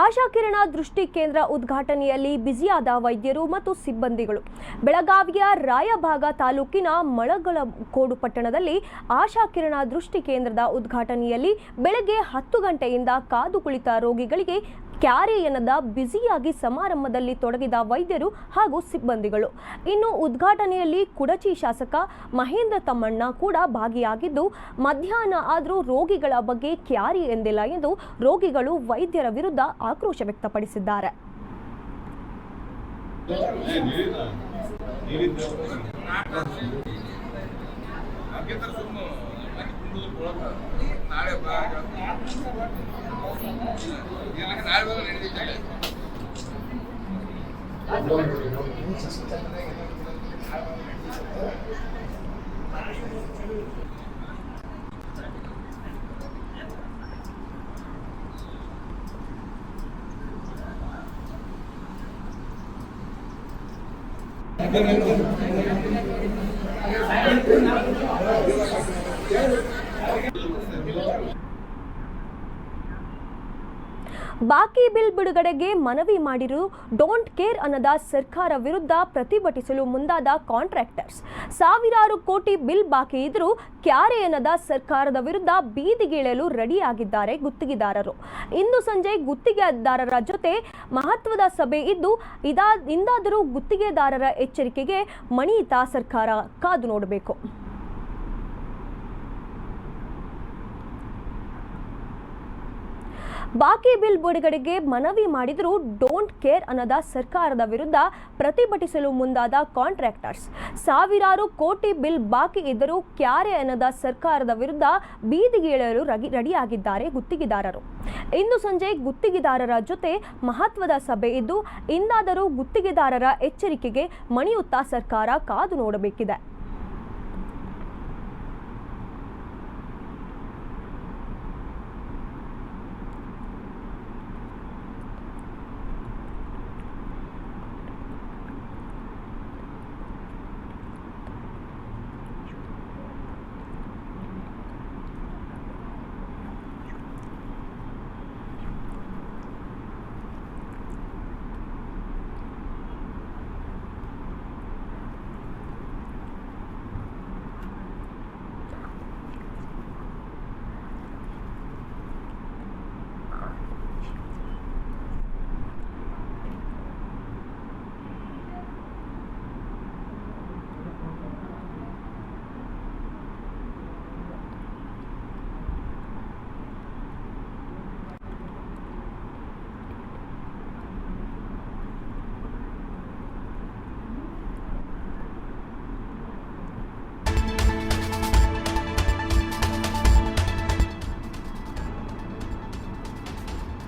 ಆಶಾಕಿರಣ ದೃಷ್ಟಿ ಕೇಂದ್ರ ಉದ್ಘಾಟನೆಯಲ್ಲಿ ಬ್ಯುಸಿಯಾದ ವೈದ್ಯರು ಮತ್ತು ಸಿಬ್ಬಂದಿಗಳು. ಬೆಳಗಾವಿಯ ರಾಯಭಾಗ ತಾಲೂಕಿನ ಮಳಗಳಕೋಡು ಪಟ್ಟಣದಲ್ಲಿ ಆಶಾಕಿರಣ ದೃಷ್ಟಿ ಕೇಂದ್ರದ ಉದ್ಘಾಟನೆಯಲ್ಲಿ ಬೆಳಗ್ಗೆ ಹತ್ತು ಗಂಟೆಯಿಂದ ಕಾದು ಕುಳಿತ ರೋಗಿಗಳಿಗೆ ಕ್ಯಾರೆ ಎನ್ನದ ಬ್ಯುಸಿಯಾಗಿ ಸಮಾರಂಭದಲ್ಲಿ ತೊಡಗಿದ ವೈದ್ಯರು ಹಾಗೂ ಸಿಬ್ಬಂದಿಗಳು. ಇನ್ನು ಉದ್ಘಾಟನೆಯಲ್ಲಿ ಕುಡಚಿ ಶಾಸಕ ಮಹೇಂದ್ರ ತಮ್ಮಣ್ಣ ಕೂಡ ಭಾಗಿಯಾಗಿದ್ದು, ಮಧ್ಯಾಹ್ನ ಆದರೂ ರೋಗಿಗಳ ಬಗ್ಗೆ ಕ್ಯಾರಿ ಎಂದಿಲ್ಲ ಎಂದು ರೋಗಿಗಳು ವೈದ್ಯರ ವಿರುದ್ಧ ಆಕ್ರೋಶ ವ್ಯಕ್ತಪಡಿಸಿದ್ದಾರೆ. ನಾಳೆ 이런 그림은 진짜 Thank you. ಬಾಕಿ ಬಿಲ್ ಬಿಡುಗಡೆಗೆ ಮನವಿ ಮಾಡಿರು. ಡೋಂಟ್ ಕೇರ್ ಅನ್ನದ ಸರ್ಕಾರ ವಿರುದ್ಧ ಪ್ರತಿಭಟಿಸಲು ಮುಂದಾದ ಕಾಂಟ್ರಾಕ್ಟರ್ಸ್. ಸಾವಿರಾರು ಕೋಟಿ ಬಿಲ್ ಬಾಕಿ ಇದ್ರೂ ಕ್ಯಾರೆ ಅನ್ನದ ಸರ್ಕಾರದ ವಿರುದ್ಧ ಬೀದಿಗಿಳಿಯಲು ರೆಡಿಯಾಗಿದ್ದಾರೆ ಗುತ್ತಿಗೆದಾರರು. ಇಂದು ಸಂಜೆ ಗುತ್ತಿಗೆದಾರರ ಜೊತೆ ಮಹತ್ವದ ಸಭೆ ಇದ್ದು, ಇದಾ, ಇಂದಾದರೂ ಗುತ್ತಿಗೆದಾರರ ಎಚ್ಚರಿಕೆಗೆ ಮಣಿಯಿತ ಸರ್ಕಾರ ಕಾದು ನೋಡಬೇಕು. ಬಾಕಿ ಬಿಲ್ ಬಿಡುಗಡೆಗೆ ಮನವಿ ಮಾಡಿದರೂ ಡೋಂಟ್ ಕೇರ್ ಅನ್ನದ ಸರ್ಕಾರದ ವಿರುದ್ಧ ಪ್ರತಿಭಟಿಸಲು ಮುಂದಾದ ಕಾಂಟ್ರಾಕ್ಟರ್ಸ್ ಸಾವಿರಾರು ಕೋಟಿ ಬಿಲ್ ಬಾಕಿ ಇದ್ದರೂ ಕ್ಯಾರೆ ಅನ್ನದ ಸರ್ಕಾರದ ವಿರುದ್ಧ ಬೀದಿಗಿಳಿಯಲು ರೆಡಿಯಾಗಿದ್ದಾರೆ ಗುತ್ತಿಗೆದಾರರು. ಇಂದು ಸಂಜೆ ಗುತ್ತಿಗೆದಾರರ ಜೊತೆ ಮಹತ್ವದ ಸಭೆ ಇದ್ದು, ಇಂದಾದರೂ ಗುತ್ತಿಗೆದಾರರ ಎಚ್ಚರಿಕೆಗೆ ಮಣಿಯುತ್ತಾ ಸರ್ಕಾರ ಕಾದು ನೋಡಬೇಕಿದೆ.